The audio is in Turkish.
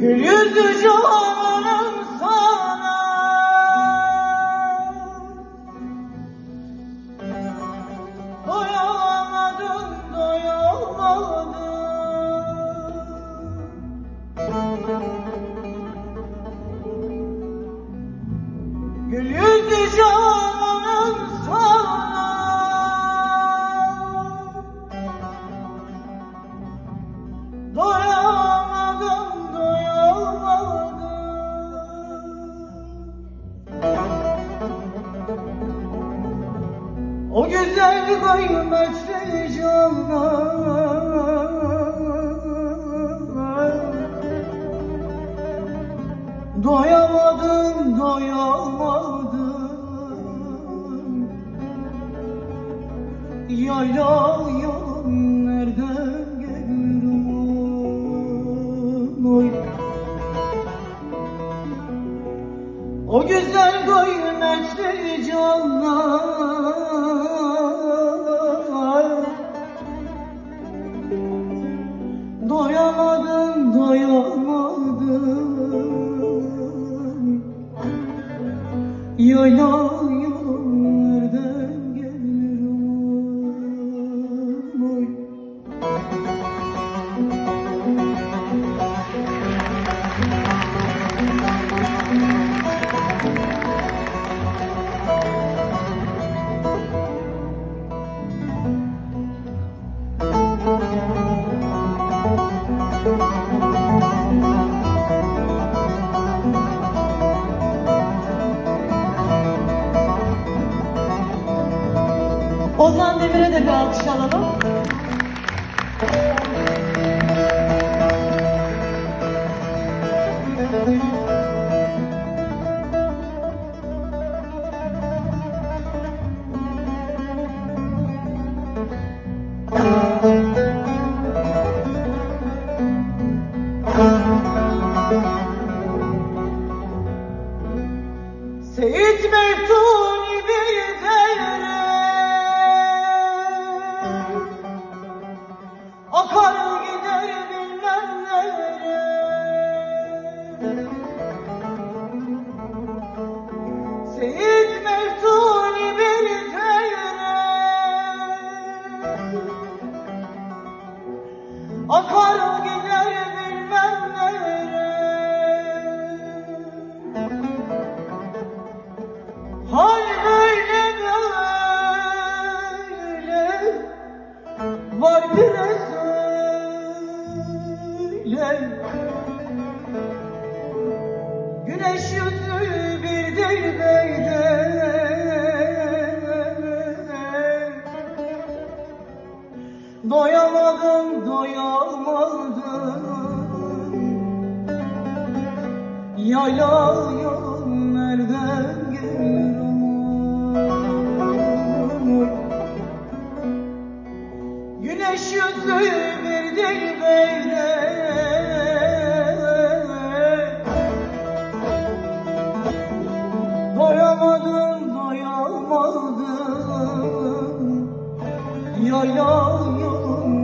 Gül cananım sana. Doyamadım, doyamadım. Gül O güzel kıymetli canlar Doyamadım, doyamadım Yayla yan nereden gelirim oy O güzel kıymetli canlar Yayla yan Ozan Demir'e de bir alkış alalım. Seyit Var bir söyle Güneş yüzü bir değil Doyamadım, doyamadım. Yayla yolun nereden gelirim Güneş yüzü birdir böyle. Doyamadım, doyamadım. Yayla yolum